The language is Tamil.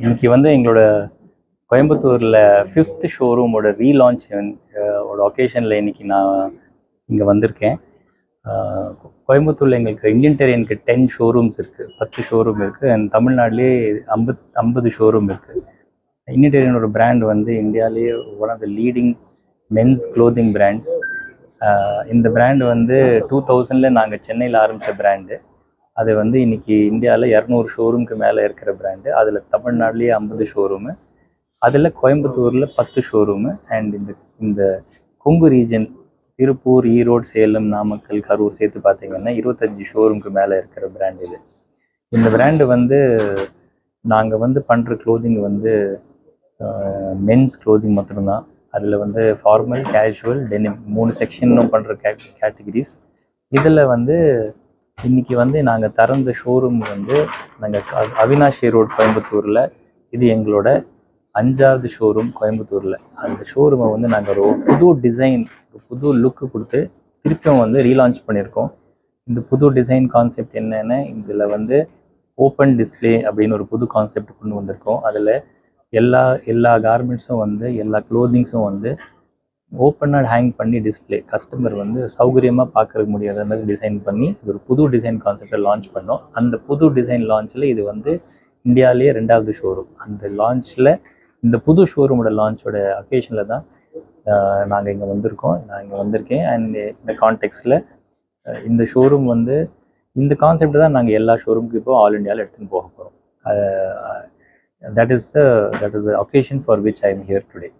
இன்னைக்கு வந்து எங்களோட கோயம்புத்தூரில் ஃபிஃப்த் ஷோரூமோட ரீலான்ச் ஒரு ஒகேஷனில் இன்னைக்கு நான் இங்கே வந்திருக்கேன். கோயம்புத்தூரில் எங்களுக்கு இந்தியன் டெரியனுக்கு டென் ஷோரூம்ஸ் இருக்குது பத்து ஷோரூம் இருக்குது அண்ட் தமிழ்நாட்டிலே ஐம்பத் ஐம்பது ஷோரூம் இருக்குது இந்தியன் டெரியனோட பிராண்ட் வந்து இந்தியாவிலேயே one of the leading men's clothing brands இந்த பிராண்ட் வந்து டூ தௌசண்டில் நாங்கள் சென்னையில் ஆரம்பித்த பிராண்டு அது வந்து இன்றைக்கி இந்தியாவில் இரநூறு ஷோரூம்க்கு மேலே இருக்கிற பிராண்டு அதில் தமிழ்நாட்டிலேயே ஐம்பது ஷோரூமு அதில் கோயம்புத்தூரில் பத்து ஷோரூமு அண்ட் இந்த இந்த கொங்கு ரீஜன் திருப்பூர் ஈரோடு சேலம் நாமக்கல் கரூர் சேர்த்து பார்த்தீங்கன்னா இருபத்தஞ்சி ஷோரூம்க்கு மேலே இருக்கிற பிராண்ட் இது. இந்த பிராண்டு வந்து நாங்கள் வந்து பண்ணுற க்ளோதிங் வந்து மென்ஸ் க்ளோதிங் மட்டும்தான். அதில் வந்து ஃபார்மல் கேஷுவல் டெனிம் மூணு செக்ஷனும் பண்ணுற கே கேட்டகிரிஸ் இதில் வந்து இன்னைக்கு வந்து நாங்கள் திறந்த ஷோரூம் வந்து நாங்கள் அவினாஷி ரோட் கோயம்புத்தூரில். இது எங்களோட அஞ்சாவது ஷோரூம் கோயம்புத்தூரில். அந்த ஷோரூமை வந்து நாங்கள் ஒரு புது டிசைன் ஒரு புது லுக்கு கொடுத்து திருப்பியும் வந்து ரீலான்ச் பண்ணியிருக்கோம். இந்த புது டிசைன் கான்செப்ட் என்னென்னா இதில் வந்து ஓப்பன் டிஸ்ப்ளே அப்படின்னு ஒரு புது கான்செப்ட் கொண்டு வந்திருக்கோம். அதில் எல்லா எல்லா கார்மெண்ட்ஸும் வந்து எல்லா க்ளோதிங்ஸும் வந்து ஓப்பனாக ஹேங் பண்ணி டிஸ்ப்ளே கஸ்டமர் வந்து சௌகரியமாக பார்க்கற முடியாத மாதிரி டிசைன் பண்ணி இது ஒரு புது டிசைன் கான்செப்டை லான்ச் பண்ணோம். அந்த புது டிசைன் லான்ச்சில் இது வந்து இந்தியாவிலேயே ரெண்டாவது ஷோரூம் அந்த லான்ச்சில் இந்த புது ஷோரூமோட லான்ச்சோட அக்கேஷனில் தான் நாங்கள் இங்கே வந்திருக்கோம். நான் இங்கே வந்திருக்கேன். அண்ட் இந்த கான்டெக்ஸில் இந்த ஷோரூம் வந்து இந்த கான்செப்ட் தான் நாங்கள் எல்லா ஷோரூமுக்கு இப்போ ஆல் இண்டியாவில் எடுத்துன்னு போக போகிறோம் that is the that is the occasion for which I am here today